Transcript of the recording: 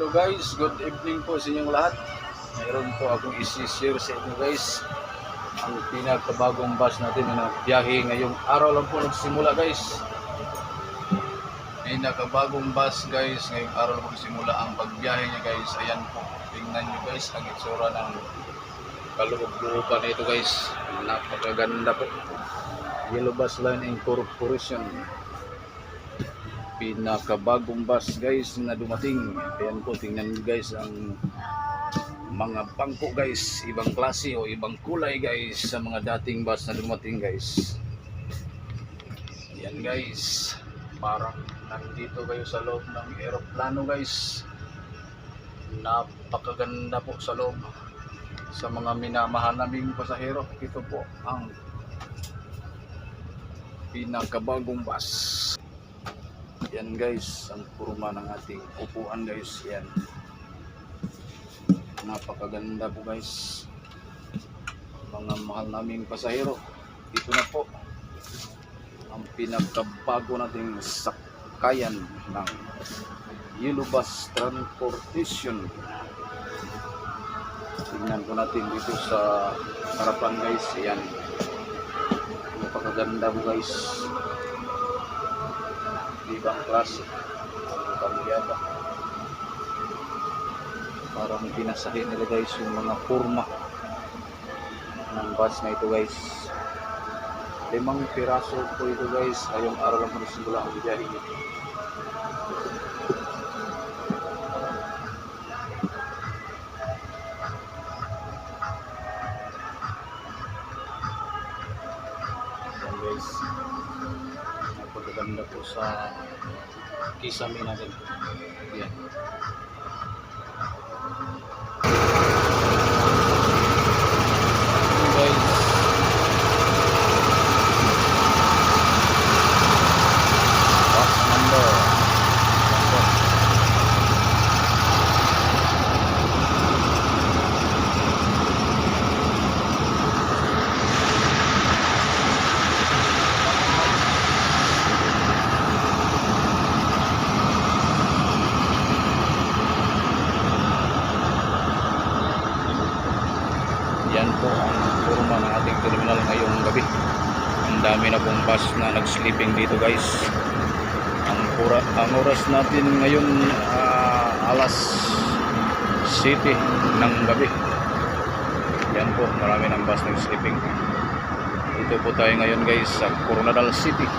Hello guys, good evening po sa inyong lahat. Mayroon po akong isi-share sa inyo guys. Ang pinakabagong bus natin na biyahe ngayong araw lang po nagsimula guys. Pinakabagong bus guys, ngayong araw lang po nagsimula ang pagbiyahe niya guys. Ayan po, tingnan nyo guys ang itsura ng kaloob-looban nito guys. Napakaganda po. Yellow Bus Line Incorporation pinakabagong bus guys na dumating. Ayan po tingnan nyo guys ang mga bangko guys. Ibang klase o ibang kulay guys sa mga dating bus na dumating guys. Ayan guys. Parang nandito kayo sa loob ng aeroplano guys. Napakaganda po sa loob. Sa mga minamahal naming pasahero ito po ang pinakabagong bus yan guys, ang kurma ng ating upuan guys. Yan. Napakaganda po guys. Mga mahal naming pasahero. Ito na po ang pinakabago nating sakayan ng Yellow Bus Transportation. Tingnan po natin dito sa harapan guys. Yan. Napakaganda po guys ibang klase ang kalyada parang pinasahin nila guys yung mga kurma ng bus na ito guys. Limang piraso po ito guys. Ngayong araw lang magsimula ang biyahe nito guys napagaganda po sa kisame natin Yan, Yan po ang forma ng ating terminal ngayong gabi. Ang dami na pong bus na nag-sleeping dito guys. Ang, pura, ang oras natin ngayon ah, alas 7 ng gabi. Yan po, marami ng bus nag-sleeping. Dito po tayo ngayon guys sa Coronadal City.